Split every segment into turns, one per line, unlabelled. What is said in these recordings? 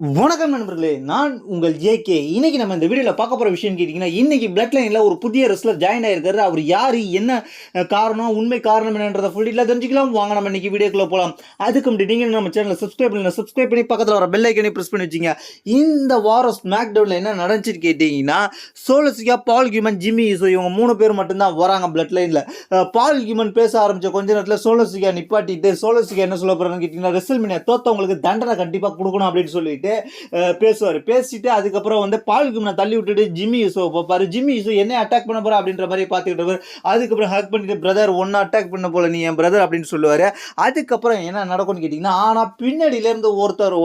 வணக்கம் நண்பர்களே நான் உங்கள் ஜேகே இன்னைக்கு நம்ம இந்த வீடியோவில் பார்க்க போகிற விஷயம் கேட்டிங்கன்னா இன்னைக்கு பிளட் லைனில் ஒரு புதிய ரெஸ்லர் ஜாயின் ஆயிருக்காரு. அவர் யார் என்ன காரணம் உண்மை காரணம் என்னன்றதை ஃபுல்லாக தெரிஞ்சுக்கலாம். வாங்க நம்ம இன்றைக்கி வீடியோக்குள்ளே போகலாம் அதுக்கு முன்னாடி நீங்கள் நம்ம சேனலை சப்ஸ்கிரைப் பண்ணி சப்ஸ்கிரைப் பண்ணி பக்கத்தில் வர பெல் ஐக்கனே ப்ரெஸ் பண்ணி வச்சிங்க. இந்த வாரம் ஸ்மாக் டவுனில் என்ன நடந்துச்சுன்னு கேட்டிங்கன்னா Solo Sikoa Paul Heyman Jimmy so இவங்க மூணு பேர் மட்டும்தான் வராங்க பிளட் லைனில் பால் கியூமன் பேச ஆரம்பித்த கொஞ்ச நேரத்தில் சோலசிக்கா நிப்பாட்டிட்டு சோலசிக்கா என்ன சொல்ல போகிறேன்னு கேட்டிங்கன்னா ரெசல்மினியா தோத்தவங்களுக்கு தண்டனை கண்டிப்பாக கொடுக்கணும் அப்படின்னு சொல்லிட்டு பேசுவார். பேசிட்டு அதுக்கப்புறம் வந்து பால் நான் தள்ளி விட்டுட்டு ஜிம்மி யூசோ பார்ப்பாரு. ஜிம்மி யூசோ என்ன அட்டாக் பண்ண போற அப்படின்ற மாதிரி பார்த்துக்கிட்டு அதுக்கப்புறம் ஹக் பண்ணிட்டு பிரதர் ஒன்றா அட்டாக் பண்ண போல நீ என் பிரதர் அப்படின்னு சொல்லுவார். அதுக்கப்புறம் என்ன நடக்கும்னு கேட்டிங்கன்னா ஆனால் பின்னாடியிலேருந்து ஒருத்தர்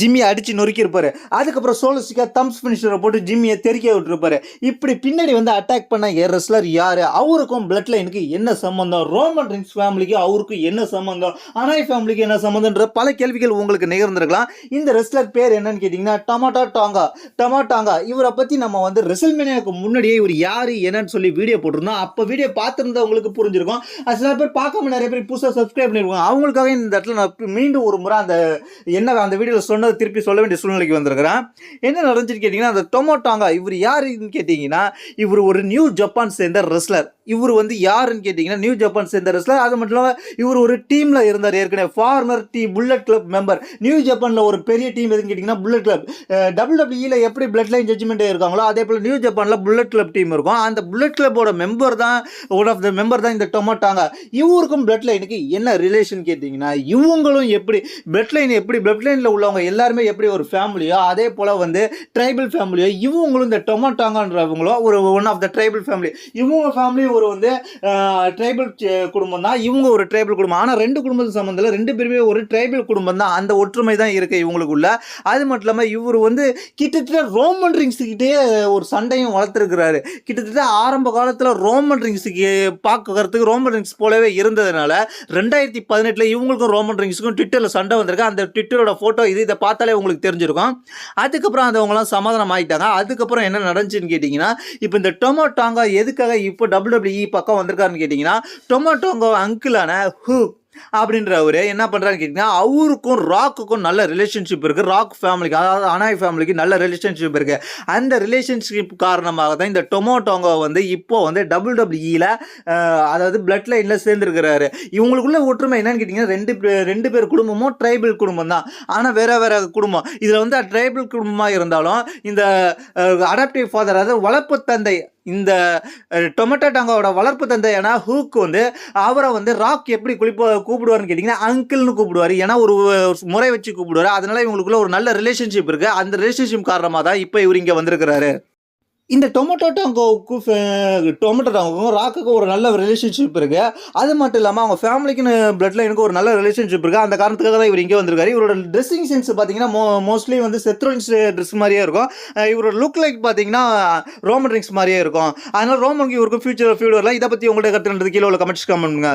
ஜிம்மியை அடித்து நொறுக்கியிருப்பாரு. அதுக்கப்புறம் சோலசிக்கா தம்ஸ் ஃபினிஷரை போட்டு ஜிம்மியை தெறிக்க விட்டுருப்பாரு. இப்படி பின்னாடி வந்து அட்டாக் பண்ண ஏ ரெஸ்லர் யார்? அவருக்கும் பிளட் லைனுக்கு என்ன சம்மந்தம் ரோமன் ரிங்ஸ் ஃபேமிலிக்கு அவருக்கும் என்ன சம்மந்தம் அனாய் ஃபேமிலிக்கு என்ன சம்மந்தம்ன்ற பல கேள்விகள் உங்களுக்கு நிகழ்ந்திருக்கலாம். இந்த ரெஸ்லர் பேர் என்னன்னு கேட்டிங்கன்னா டமாட்டா டாங்கா டமாட்டாங்கா இவரை பற்றி நம்ம வந்து ரெசல்மேனியாவுக்கு முன்னாடியே இவர் யார் என்னன்னு சொல்லி வீடியோ போட்டிருந்தோம். அப்போ வீடியோ பார்த்துருந்தவங்களுக்கு புரிஞ்சிருக்கும். அது சில பேர் பார்க்காம நிறைய பேர் புதுசாக சப்ஸ்கிரைப் பண்ணியிருக்கோம் அவங்களுக்காக இந்த இடத்துல நான் மீண்டும் ஒரு முறை அந்த என்ன அந்த வீடியோவில் சொன்னதை திருப்பி சொல்ல வேண்டிய சூழ்நிலைக்கு வந்திருக்கிறேன். என்ன நடந்துச்சுன்னு கேட்டிங்கன்னா அந்த டொமோட்டாங்கா இவர் யாருன்னு கேட்டிங்கன்னா இவர் ஒரு நியூ ஜப்பான் சேர்ந்த ரெஸ்லர் இவர் வந்து யாருன்னு கேட்டிங்கன்னா நியூ ஜப்பான் சேர்ந்த ரெஸ்லர் அது மட்டும் இல்லாமல் இவர் ஒரு டீமில் இருந்தார் ஏற்கனவே former the bullet club member new ஜப்பானில் ஒரு பெரிய டீம் எதுன்னு கேட்டிங்கன்னா புல்லட் கிளப் டபுள் டபிள்யூல எப்படி பிளட் லைன் ஜட்ஜ்மெண்ட் இருக்காங்களோ அதே போல் நியூ ஜப்பானில் புல்லட் கிளப் டீம் இருக்கும். அந்த புல்லட் கிளப்போட மெம்பர் தான் ஒன் ஆஃப் த மெம்பர் தான் இந்த டொமோட்டாங்க இவருக்கும் பிளட் லைனுக்கு என்ன ரிலேஷன் கேட்டிங்கன்னா இவங்களும் எப்படி பிளட் லைன் எப்படி பிளட் லைனில் உள்ளவங்க எல்லாருமே எப்படி ஒரு ஃபேமிலியோ அதே போல் வந்து ட்ரைபிள் ஃபேமிலியோ இவங்களும் இந்த டொமோட்டாங்கன்றவங்களோ ஒரு one of the tribal family இவங்க ஃபேமிலி ஒரு வந்து ட்ரைபிள் குடும்பம் தான் இவங்க ஒரு ட்ரைபிள் குடும்பம். ஆனால் ரெண்டு குடும்பத்து சம்மந்தத்தில் ரெண்டு பேருமே ஒரு ட்ரைபிள் குடும்பம் தான். அந்த ஒற்றுமை தான் இருக்கு இவங்களுக்குள்ள. அது மட்டும் இல்லாமல் இவர் வந்து கிட்டத்தட்ட ரோமன் ரிங்ஸுக்கிட்டே ஒரு சண்டையும் வளர்த்துருக்கிறாரு. கிட்டத்தட்ட ஆரம்ப காலத்தில் ரோமன் ரிங்ஸுக்கு பார்க்கறதுக்கு ரோமன் ரிங்ஸ் போலவே இருந்ததுனால ரெண்டாயிரத்தி பதினெட்டில் இவங்களுக்கும் ரோமன் ரிங்ஸுக்கும் ட்விட்டரில் சண்டை வந்திருக்கு. அந்த ட்விட்டரோட ஃபோட்டோ இது இதை பார்த்தாலே உங்களுக்கு தெரிஞ்சிருக்கும். அதுக்கப்புறம் அது அவங்களாம் சமாதானம் ஆகிட்டாங்க அதுக்கப்புறம் என்ன நடந்துச்சுன்னு கேட்டிங்கன்னா இப்போ இந்த டொமோட்டாங்கா எதுக்காக இப்போ டபிள்யூடபிள்யூஇ பக்கம் வந்திருக்காருன்னு கேட்டிங்கன்னா டொமோட்டோங்கோ அங்கிளான ஹூ அப்படின்றவர் என்ன பண்ணுறான்னு கேட்டிங்கன்னா அவருக்கும் ராக்குக்கும் நல்ல ரிலேஷன்ஷிப் இருக்குது ராக் ஃபேமிலிக்கு அதாவது அனாய் ஃபேமிலிக்கு நல்ல ரிலேஷன்ஷிப் இருக்குது அந்த ரிலேஷன்ஷிப் காரணமாக தான் இந்த டொமோட்டோங்க வந்து இப்போ வந்து டபுள் டபிள்யூஇயில் அதாவது பிளட் லைனில் சேர்ந்துருக்கிறாரு. இவங்களுக்குள்ள ஒற்றுமை என்னன்னு கேட்டிங்கன்னா ரெண்டு ரெண்டு பேர் குடும்பமும் ட்ரைபிள் குடும்பம் தான் ஆனால் வேறு வேறு குடும்பம். இதில் வந்து ட்ரைபிள் குடும்பமாக இருந்தாலும் இந்த அடாப்டிவ் ஃபாதர் அதாவது வளர்ப்பு தந்தை இந்த டொமேட்டோ டாங்கோட வளர்ப்பு தந்தையான ஹூக் வந்து அவரை வந்து ராக் எப்படி குளிப்ப கூப்பிடுவாருன்னு கேட்டிங்கன்னா அங்கிள்னு கூப்பிடுவார். ஏன்னா ஒரு முறை வச்சு கூப்பிடுவார். அதனால் இவங்களுக்குள்ள ஒரு நல்ல ரிலேஷன்ஷிப் இருக்குது அந்த ரிலேஷன்ஷிப் காரணமாக தான் இப்போ இவர் இங்கே வந்திருக்கிறாரு. இந்த டொமேட்டோ டாங்கோவுக்கும் டொமேட்டோ டாங்கோக்கும் ராக்குக்கும் ஒரு நல்ல ரிலேஷன்ஷிப் இருக்குது அது மட்டும் இல்லாமல் அவங்க ஃபேமிலிக்குன்னு பிளட் எனக்கு ஒரு நல்ல ரிலேஷன்ஷிப் இருக்குது அந்த காரணத்துக்காக தான் இவர் இங்கே வந்திருக்காரு. இவரோட ட்ரெஸ்ஸிங் சென்ஸ் பார்த்தீங்கன்னா மோ மோஸ்ட்லி வந்து செத்ரோன்ஸ் ட்ரெஸ் மாதிரியே இருக்கும். இவரோட லுக் லைக் பார்த்தீங்கன்னா ரோமன் ரிங்ஸ் மாதிரியே இருக்கும். அதனால் ரோமனுக்கு இவருக்கும் ஃபியூச்சர் ஃபியூச்சர்லாம் இதை பற்றி உங்கள்கிட்ட கற்றுன்றது கீழே உள்ள கமெண்ட்ஸ் கமெண்ட் பண்ணுங்க.